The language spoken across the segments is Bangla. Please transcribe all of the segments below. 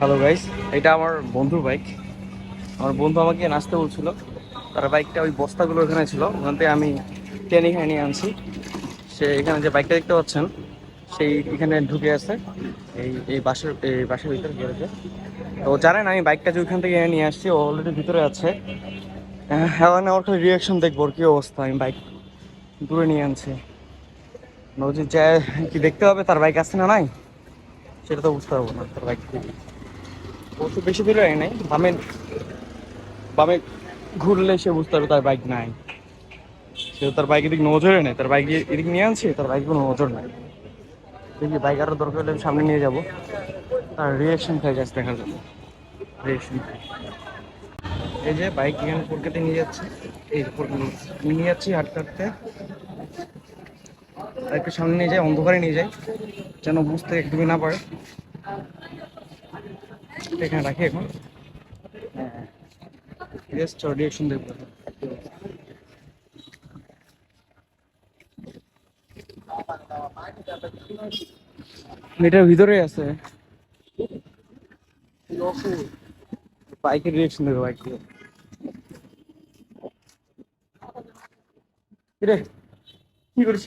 হ্যালো গাইস এটা আমার বন্ধুর বাইক আমার বন্ধু আমাকে নাচতে বলছিল। তার বাইকটা ওই বস্তাগুলো ওখানে ছিল। ওখান থেকে আমি টেনে এখানে নিয়ে আনছি। সে এখানে যে বাইকটা দেখতে পাচ্ছেন, সেই এখানে ঢুকে আছে। এই এই বাসের এই বাসের ভিতরে গেছে তো জানেন আমি বাইকটা যে ওইখান থেকে নিয়ে আসছি, ও অলরেডি ভিতরে আছে। হ্যাঁ ওর খালি রিয়াকশন দেখব কি অবস্থা। আমি বাইক দূরে নিয়ে আনছি। নজি যায়, কি দেখতে হবে তার বাইক আছে না নাই? সেটা তো বুঝতে পারব না, তার বাইক ও বেশি দূরে নাই, বামে বামে ঘুরলে সে বুঝতে পারবে তার বাইক নাই। সে তার বাইক এদিক নজরে নেই, তার বাইক এদিক নিয়ে আনছে, তার বাইক কোনো নজর নাই। দেখি বাইক আরও দরকার হলে আমি সামনে নিয়ে যাব। তার রিয়াকশন খাই যাচ্ছে দেখা যাবে রিয়াকশন এই যে বাইক এখানে কলকাতায় নিয়ে যাচ্ছে। এই নিয়ে যাচ্ছি। হাঁটতে হাঁটতে। একটু সামনে নিয়ে যাই, অন্ধকারে নিয়ে যাই, যেন বুঝতে একদমই না পারে। এখানে রাখি এখন। জাস্ট রিয়াকশন দেখব এটার ভিতরে আছে। বাইকের রিয়াকশন দেবে বাইক রে কি করছিস?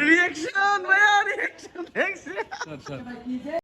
রিয়াকশন ভাইয়া রিয়াকশন দেখছি